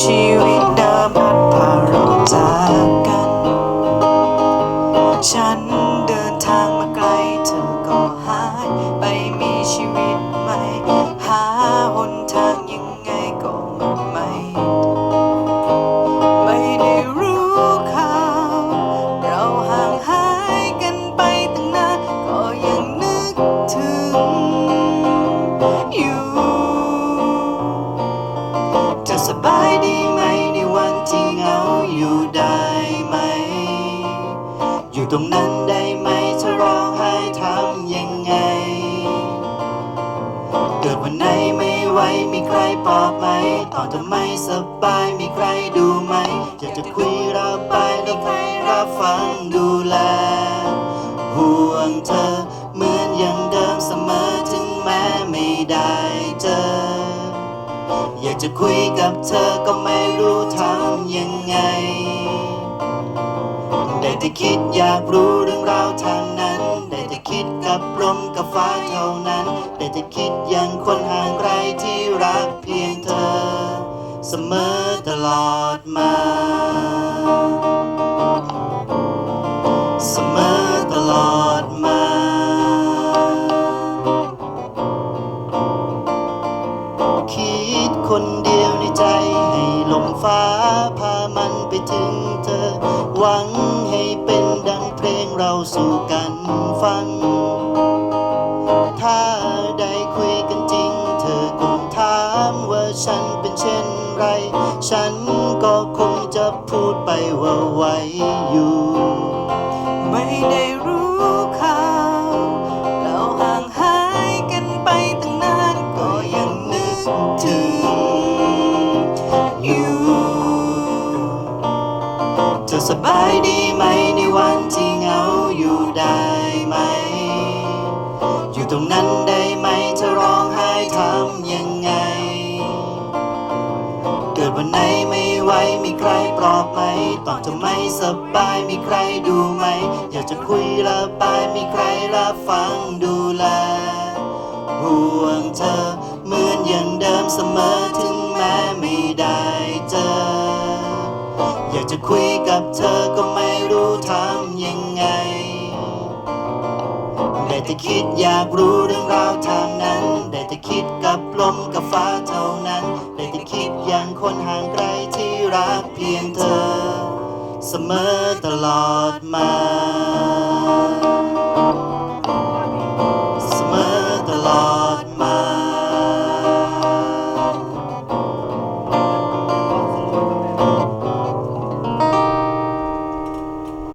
ชีวิตเดิมพัดพาเราจากกัน ฉันเดินทางมาไกลเธอก็หายไปมีชีวิต ตรงนั้นได้ไหมถ้าร้องไห้ทำยังไง เกิดวันไหนไม่ไหวมีใครปลอบไหมตอนจะไม่สบายมีใครดูไหม อยากจะคุยระบายแล้วใครรับฟังดูแล ห่วงเธอเหมือนอย่างเดิมเสมอถึงแม้ไม่ได้เจอ อยากจะคุยกับเธอก็ไม่รู้ทำยังไง แต่คิดอยากรู้เรื่องราวทางนั้น ได้แต่คิดกับลมกับฟ้าเท่านั้น ได้แต่คิดอย่างคนห่างไกลที่รักเพียงเธอ เสมอตลอดมา เสมอตลอดมาคิดคนเดียวในใจให้ลมฟ้าพามันไปถึงเธอหวังให้เป็นดัง เราสู่กันฟัง ถ้าได้คุยกันจริง เธอคงถามว่าฉันเป็นเช่นไร ฉันก็คงจะพูดไปว่าไหวอยู่ เธอสบายดีไหมในวันที่เหงาอยู่ได้ไหม อยู่ตรงนั้นได้ไหมเธอร้องไห้ทำยังไง เกิดวันไหนไม่ไหวมีใครปลอบไหมตอนจะไม่สบายมีใครดูไหม อยากจะคุยระบายมีใครรับฟังดูแลห่วงเธอเหมือนอย่างเดิมเสมอถึงแม้ไม่ได้เจออยากจะคุย แต่คิดอยากรู้เรื่องราวทางนั้น ได้แต่คิดกับลมกับฟ้าเท่านั้น ได้แต่คิดอย่างคนห่างไกลที่รักเพียงเธอ เสมอตลอดมา